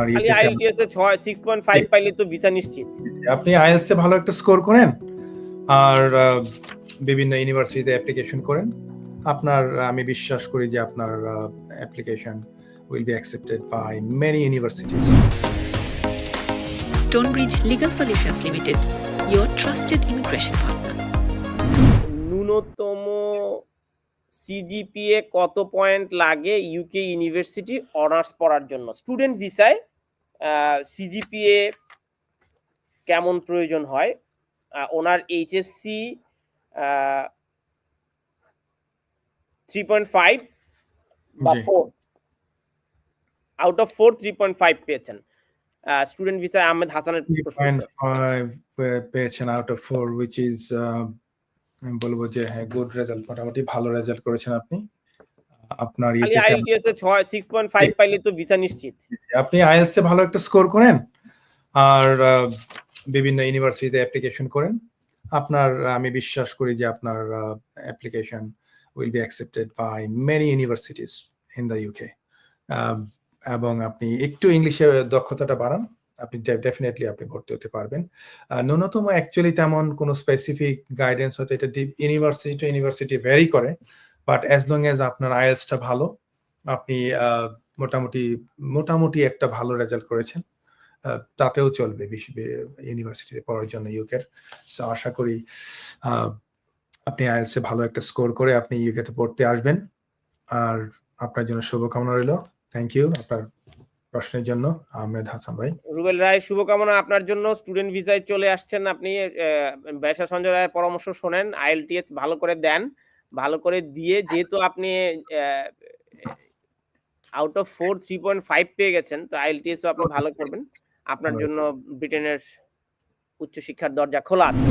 আপনার খালি আইএলটিএস এ 6.5 পাইলে তো ভিসা নিশ্চিত। আপনি আইএলস এ ভালো একটা স্কোর করেন আর বিভিন্ন ইউনিভার্সিটিতে অ্যাপ্লিকেশন করেন। আপনার আমি বিশ্বাস করি যে আপনার application will be accepted by many universities Stonebridge Legal Solutions Limited, your trusted immigration partner. ন্যূনতম সিজিপিএ কত পয়েন্ট লাগে ইউকে ইউনিভার্সিটি অনার্স পড়ার জন্য? স্টুডেন্ট ভিসায় সিজিপিএ কেমন প্রয়োজন হয়? ওনার এইচএসসি থ্রি পয়েন্ট ফাইভ বা four out of four three point five পেয়েছেন। স্টুডেন্ট ভিসায় আহমেদ হাসানের পেয়েছেন out of four which is বলব যে হ্যাঁ গুড রেজাল্ট মোটামুটি ভালো রেজাল্ট করেছেন আপনি। আপনার আইএলটিএস এ 6 6.5 পাইলে তো ভিসা নিশ্চিত। আপনি আইএলস এ ভালো একটা স্কোর করেন আর বিভিন্ন ইউনিভার্সিটিতে অ্যাপ্লিকেশন করেন। আপনার আমি বিশ্বাস করি যে আপনার application will be accepted by many universities in the UK এবং আপনি একটু ইংলিশে দক্ষতাটা বাড়ান আপনি ডেফিনেটলি আপনি ভর্তি হতে পারবেন। ন্যূনতম অ্যাকচুয়ালি তেমন কোনো স্পেসিফিক গাইডেন্স হতে এটা ইউনিভার্সিটি টু ইউনিভার্সিটি ভ্যারি করে বাট অ্যাজ লং এজ আপনার আইএলসটা ভালো, আপনি মোটামুটি মোটামুটি একটা ভালো রেজাল্ট করেছেন তাতেও চলবে ইউনিভার্সিটিতে পড়ার জন্য ইউকের সো আশা করি আপনি আইএলসে ভালো একটা স্কোর করে আপনি ইউকেতে পড়তে আসবেন। আর আপনার জন্য শুভকামনা রইল। থ্যাংক ইউ আপনার প্রশ্নের জন্য। আহমেদ হাসান ভাই। রুবেল রায়, শুভকামনা আপনার জন্য। স্টুডেন্ট ভিসায় চলে আসছেন আপনি ব্যবসা সঞ্জয় রায়ের পরামর্শ শোনেন। আইএলটিএস ভালো করে দেন। ভালো করে দিয়ে যেহেতু আপনি out of four three point five পেয়ে গেছেন তো আইএলটিএসও আপনি ভালো করবেন। আপনার জন্য ব্রিটেনের উচ্চশিক্ষার দরজা খোলা আছে।